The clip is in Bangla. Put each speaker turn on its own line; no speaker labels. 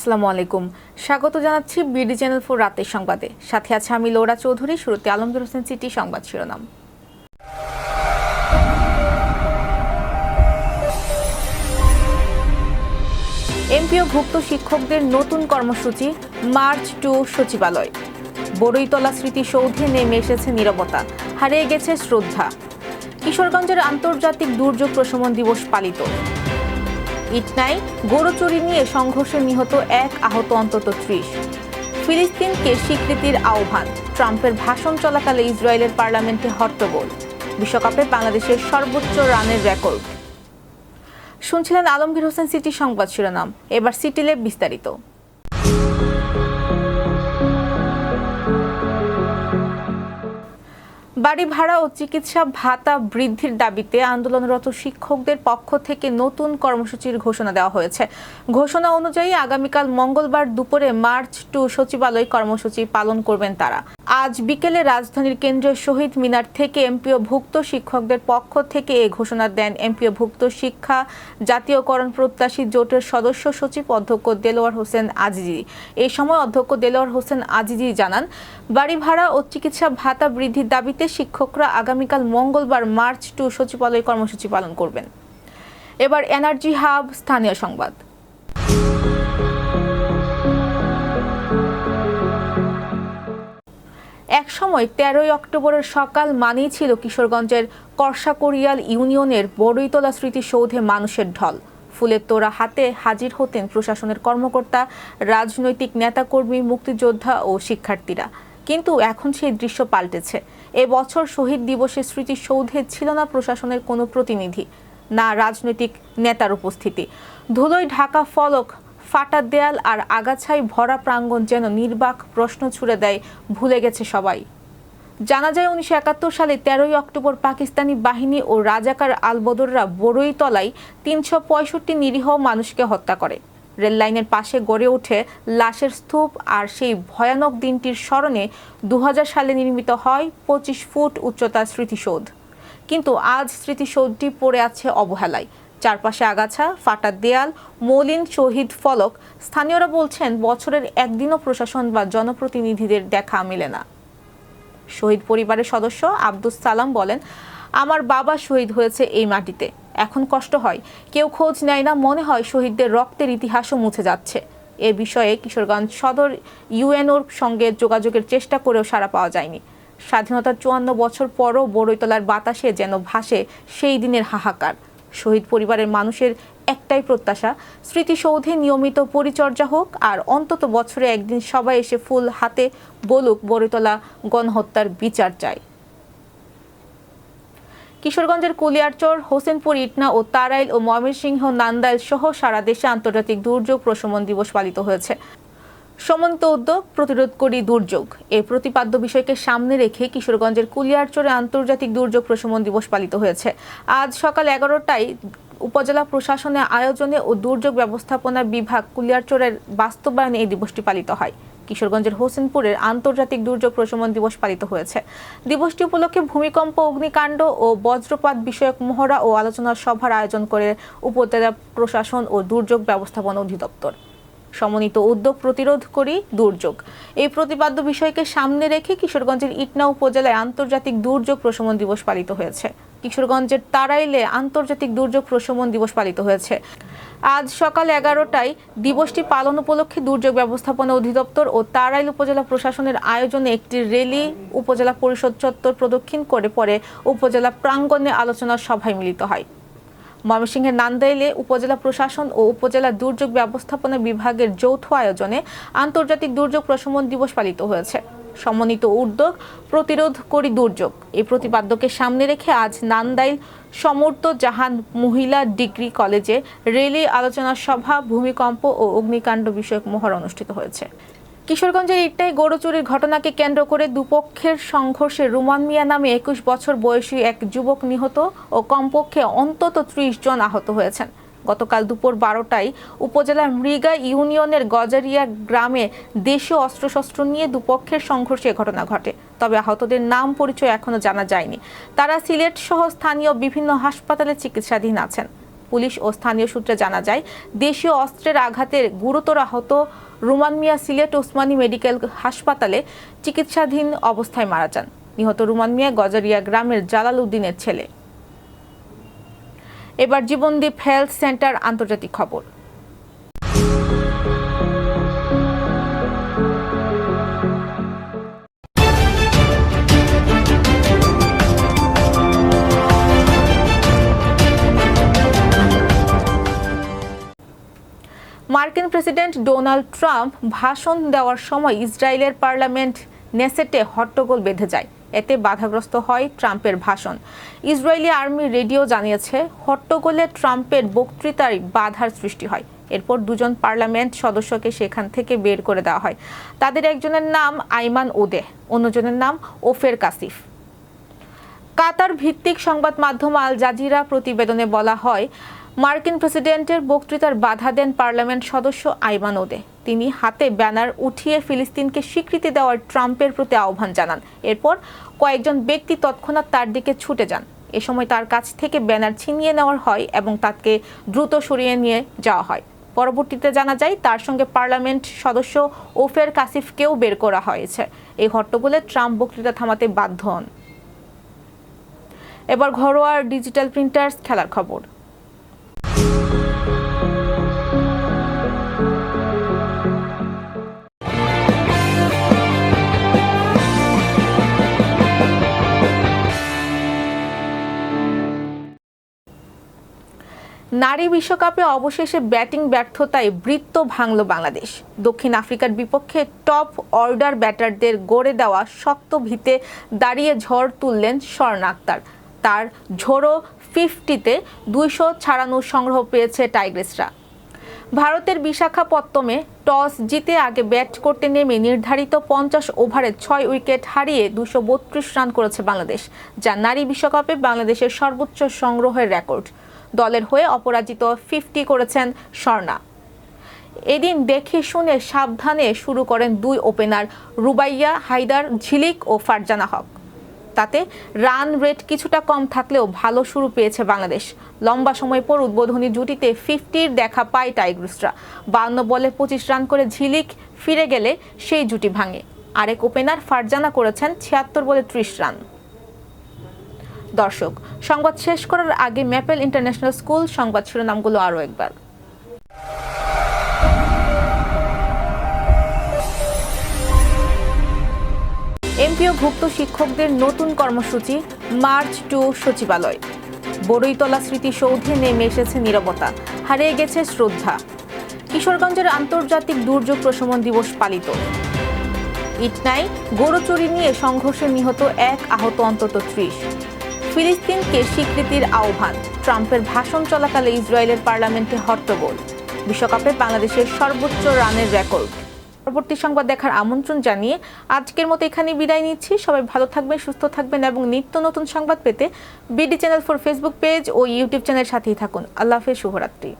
আসসালামু আলাইকুম। স্বাগত জানাচ্ছি বিডি চ্যানেল ফোর রাতের সংবাদে। সাথে আছে আমি লোরা চৌধুরী, শুরুতে আলমগীর হোসেন সিটি সংবাদ শিরোনাম। এমপিও ভুক্ত শিক্ষকদের নতুন কর্মসূচি, মার্চ টু সচিবালয়। বড়ইতলা স্মৃতিসৌধে নেমে এসেছে নীরবতা, হারিয়ে গেছে শ্রদ্ধা। কিশোরগঞ্জের আন্তর্জাতিক দুর্যোগ প্রশমন দিবস পালিত। ইটনাই গরু চুরি নিয়ে সংঘর্ষে নিহত এক আহত অন্তত ত্রিশ। ফিলিস্তিনকে স্বীকৃতির আহ্বান। ট্রাম্পের ভাষণ চলাকালে ইসরায়েলের পার্লামেন্টে হট্টগোল। বিশ্বকাপে বাংলাদেশের সর্বোচ্চ রানের রেকর্ড। শুনছিলেন আলমগীর হোসেন সিটি সংবাদ শিরোনাম। এবার সিটিলে বিস্তারিত। বাড়ি ভাড়া ও চিকিৎসা ভাতা বৃদ্ধির দাবিতে আন্দোলনরত শিক্ষকদের পক্ষ থেকে নতুন কর্মসূচির ঘোষণা দেওয়া হয়েছে। ঘোষণা অনুযায়ী আগামীকাল মঙ্গলবার দুপুরে মার্চ টু সচিবালয় কর্মসূচি পালন করবেন তারা। আজ বিকেলে রাজধানীর কেন্দ্রীয় শহীদ মিনার থেকে এমপিও ভুক্ত শিক্ষকদের পক্ষ থেকে এ ঘোষণা দেন এমপিও ভুক্ত শিক্ষা, জাতীয়করণ প্রত্যাশী জোটের সদস্য সচিব অধ্যক্ষ দেলোয়ার হোসেন আজিজি। এই সময় অধ্যক্ষ দেলোয়ার হোসেন আজিজি জানান, বাড়ি ভাড়া ও চিকিৎসা ভাতা বৃদ্ধির দাবিতে শিক্ষকরা আগামীকাল মঙ্গলবার মার্চ টু সচিবালয় কর্মসূচি পালন করবেন। এবার এনার্জি হাব, স্থানীয় সংবাদ। সময় তেরোই অক্টোবরের সকাল মানেই ছিল কিশোরগঞ্জের করসাকরিয়াল ইউনিয়নের বড়ইতলা স্মৃতিসৌধে মানুষের ঢল। ফুলের তোড়া হাতে হাজির হতেন প্রশাসনের কর্মকর্তা, রাজনৈতিক নেতাকর্মী, মুক্তিযোদ্ধা ও শিক্ষার্থীরা। কিন্তু এখন সেই দৃশ্য পাল্টেছে। এবছর শহীদ দিবসে স্মৃতিসৌধে ছিল না প্রশাসনের কোনো প্রতিনিধি, না রাজনৈতিক নেতার উপস্থিতি। ধুলোয় ঢাকা ফলক, ফাটা দেয়াল আর আগাছাই ভরা প্রাঙ্গণ যেন নির্বাক প্রশ্ন ছুড়ে দেয়, ভুলে গেছে সবাই। জানা যায় উনিশশো একাত্তর সালে তেরোই অক্টোবর পাকিস্তানি বাহিনী ও রাজাকার আলবদররা বড়ইতলায় তিনশো পঁয়ষট্টি নিরীহ মানুষকে হত্যা করে। রেল লাইনের পাশে গড়ে ওঠে লাশের স্তূপ আর সেই ভয়ানক দিনটির স্মরণে দু হাজার সালে নির্মিত হয় পঁচিশ ফুট উচ্চতার স্মৃতিসৌধ। কিন্তু আজ স্মৃতিসৌধটি পড়ে আছে অবহেলায়। চারপাশে আগাছা, ফাটা দেয়াল, মলিন শহীদ ফলক। স্থানীয়রা বলছেন, বছরের একদিনও প্রশাসন বা জনপ্রতিনিধিদের দেখা মেলে না। শহীদ পরিবারের সদস্য আব্দুস সালাম বলেন, আমার বাবা শহীদ হয়েছে এই মাটিতে। এখন কষ্ট হয়। কেউ খোঁজ নেয় না। মনে হয় শহীদদের রক্তের ইতিহাসও মুছে যাচ্ছে। এ বিষয়ে কিশোরগঞ্জ সদর ইউএনওর সঙ্গে যোগাযোগের চেষ্টা করেও সাড়া পাওয়া যায়নি। স্বাধীনতার চুয়ান্ন বছর পরও বড়ইতলার বাতাসে যেন ভাসে সেই দিনের হাহাকার। শহীদ পরিবারের মানুষের একটাই প্রত্যাশা, স্মৃতিসৌধে নিয়মিত পরিচর্যা হোক আর অন্তত বছরে একদিন সবাই এসে ফুল হাতে বলুক, বড়তলা গণহত্যার বিচার চায় কিশোরগঞ্জের কুলিয়ারচর, হোসেনপুর, ইটনা ও তারাইল ও ময়মনসিংহ, নান্দাইল সহ সারা দেশে আন্তর্জাতিক দুর্যোগ প্রশমন দিবস পালিত হয়েছে। সমন্ত উদ্যোগ, প্রতিরোধ করি দুর্যোগ। এই প্রতিপাদ্য বিষয়কে সামনে রেখে কিশোরগঞ্জের কুলিয়ারচরে আন্তর্জাতিক দুর্যোগ প্রশমন দিবস পালিত হয়েছে। আজ সকাল এগারোটায় উপজেলা প্রশাসনের আয়োজনে ও দুর্যোগ ব্যবস্থাপনা বিভাগ কুলিয়ারচরের বাস্তবায়নে এই দিবসটি পালিত হয়। কিশোরগঞ্জের হোসেনপুরের আন্তর্জাতিক দুর্যোগ প্রশমন দিবস পালিত হয়েছে। দিবসটি উপলক্ষে ভূমিকম্প, অগ্নিকাণ্ড ও বজ্রপাত বিষয়ক মহড়া ও আলোচনা সভার আয়োজন করে উপজেলা প্রশাসন ও দুর্যোগ ব্যবস্থাপনা অধিদপ্তর। সমন্বিত উদ্যোগ প্রতিরোধ করি দুর্যোগ। এই প্রতিপাদ্য বিষয়কে সামনে রেখে কিশোরগঞ্জের ইটনা উপজেলায় আন্তর্জাতিক দুর্যোগ প্রশমন দিবস পালিত হয়েছে। কিশোরগঞ্জের তারাইলে আন্তর্জাতিক দুর্যোগ প্রশমন দিবস পালিত হয়েছে। আজ সকাল এগারোটায় দিবসটি পালন উপলক্ষে দুর্যোগ ব্যবস্থাপনা অধিদপ্তর ও তারাইল উপজেলা প্রশাসনের আয়োজনে একটি রেলি উপজেলা পরিষদ চত্বর প্রদক্ষিণ করে পরে উপজেলা প্রাঙ্গণে আলোচনা সভায় মিলিত হয়। ময়মনসিংহের নান্দাইলে উপজেলা প্রশাসন ও উপজেলা দুর্যোগ ব্যবস্থাপনা বিভাগের যৌথ আয়োজনে আন্তর্জাতিক দুর্যোগ প্রশমন দিবস পালিত হয়েছে। সমন্বিত উদ্যোগ প্রতিরোধ করি দুর্যোগ। এই প্রতিপাদ্যকে সামনে রেখে আজ নান্দাইল সমর্থ জাহান মহিলা ডিগ্রি কলেজে রেলি, আলোচনা সভা, ভূমিকম্প ও অগ্নিকাণ্ড বিষয়ক মহড়া অনুষ্ঠিত হয়েছে। কিশোরগঞ্জের ইটটাই গরু চুরির ঘটনাকে কেন্দ্র করে দুপক্ষের সংঘর্ষে রুমান মিয়া নামে একুশ বছর বয়সী এক যুবক নিহত ও কমপক্ষে অন্তত ত্রিশ জন আহত হয়েছেন। গতকাল দুপুর বারোটায় উপজেলার মৃগা ইউনিয়নের গজারিয়া গ্রামে দেশীয় অস্ত্রশস্ত্র নিয়ে দুপক্ষের সংঘর্ষে ঘটনা ঘটে। তবে আহতদের নাম পরিচয় এখনও জানা যায়নি। তারা সিলেট সহ স্থানীয় বিভিন্ন হাসপাতালে চিকিৎসাধীন আছেন। পুলিশ ও স্থানীয় সূত্রে জানা যায়, দেশীয় অস্ত্রের আঘাতে গুরুতর আহত রুমান মিয়া সিলেট ওসমানী মেডিকেল হাসপাতালে চিকিৎসাধীন অবস্থায় মারা যান। নিহত রুমান মিয়া গজারিয়া গ্রামের জালাল উদ্দিনের ছেলে। এবার জীবনদীপ হেলথ সেন্টার আন্তর্জাতিক খবর। মার্কিন প্রেসিডেন্ট ডোনাল্ড ট্রাম্প ভাষণ দেওয়ার সময় ইসরায়েলের পার্লামেন্ট নেসেটে হট্টগোল বেঁধে যায়। এতে বাধাগ্রস্ত হয় ট্রাম্পের ভাষণ। ইসরায়েলি আর্মি রেডিও জানিয়েছে, হট্টগোলে ট্রাম্পের বক্তৃতায় বাধার সৃষ্টি হয়। এরপর দুজন পার্লামেন্ট সদস্যকে সেখান থেকে বের করে দেওয়া হয়। তাদের একজনের নাম আইমান ওদে, অন্যজনের নাম ওফের কাসিফ। কাতার ভিত্তিক সংবাদ মাধ্যম আল জাজিরা প্রতিবেদনে বলা হয় মার্কিন প্রেসিডেন্টের বক্তৃতার বাধা দেন পার্লামেন্ট সদস্য আইমান ওদে তিনি হাতে ব্যানার উঠিয়ে ফিলিস্তিনকে স্বীকৃতি দেওয়ার ট্রাম্পের প্রতি আহ্বান জানান। এরপর কয়েকজন ব্যক্তি তৎক্ষণাৎ তার দিকে ছুটে যান। এ সময় তার কাছ থেকে ব্যানার ছিনিয়ে নেওয়ার হয় এবং তাকে দ্রুত সরিয়ে নিয়ে যাওয়া হয়। পরবর্তীতে জানা যায়, তার সঙ্গে পার্লামেন্ট সদস্য ওফের কাসিফকেও বের করা হয়েছে। এই হট্টগোলে ট্রাম্প বক্তৃতা থামাতে বাধ্য হন। এবার ঘরোয়া ডিজিটাল প্রিন্টার্স খেলার খবর। নারী বিশ্বকাপে অবশেষে ব্যাটিং ব্যর্থতায় বৃত্ত ভাঙল বাংলাদেশ। দক্ষিণ আফ্রিকার বিপক্ষে টপ অর্ডার ব্যাটারদের গড়ে দেওয়া শক্ত ভিতে দাঁড়িয়ে ঝড় তুললেন স্বর্ণ আক্তার। তার ঝোড়ো ফিফটিতে দুইশো ছাড়ানো সংগ্রহ পেয়েছে টাইগ্রেসরা। ভারতের বিশাখাপত্তমে টস জিতে আগে ব্যাট করতে নেমে নির্ধারিত পঞ্চাশ ওভারে ছয় উইকেট হারিয়ে দুশো রান করেছে বাংলাদেশ, যা নারী বিশ্বকাপে বাংলাদেশের সর্বোচ্চ সংগ্রহের রেকর্ড। দলের হয়ে অপরাজিত ফিফটি করেছেন স্বর্ণা। এদিন দেখে শুনে সাবধানে শুরু করেন দুই ওপেনার রুবাইয়া হায়দার, ঝিলিক ও ফারজানা হক। তাতে রান রেট কিছুটা কম থাকলেও ভালো শুরু পেয়েছে বাংলাদেশ। লম্বা সময় পর উদ্বোধনী জুটিতে ফিফটির দেখা পায় টাইগ্রুসরা। বান্ন বলে পঁচিশ রান করে ঝিলিক ফিরে গেলে সেই জুটি ভাঙে। আরেক ওপেনার ফারজানা করেছেন ছিয়াত্তর বলে ত্রিশ রান। দর্শক, সংবাদ শেষ করার আগে ম্যাপেল ইন্টারন্যাশনাল স্কুল সংবাদ শিরোনামগুলো আরও একবার। এমপিও ভুক্ত শিক্ষকদের নতুন কর্মসূচি, মার্চ টু সচিবালয়। বড়ইতলা স্মৃতিসৌধে নেমে এসেছে নিরবতা, হারিয়ে গেছে শ্রদ্ধা। কিশোরগঞ্জের আন্তর্জাতিক দুর্যোগ প্রশমন দিবস পালিত। ইটনাই গরু চুরি নিয়ে সংঘর্ষে নিহত এক আহত অন্তত ত্রিশ। ফিলিস্তিনকে স্বীকৃতির আহ্বান। ট্রাম্পের ভাষণ চলাকালে ইসরায়েলের পার্লামেন্টে হট্টগোল। বিশ্বকাপে বাংলাদেশের সর্বোচ্চ রানের রেকর্ড। পরবর্তী সংবাদ দেখার আমন্ত্রণ জানিয়ে আজকের মতো এখানে বিদায় নিচ্ছি। সবাই ভালো থাকবেন, সুস্থ থাকবেন এবং নিত্য নতুন সংবাদ পেতে BD channel for Facebook page O YouTube channel সাথেই থাকুন। আল্লাহ হাফেজ, শুভরাত্রি।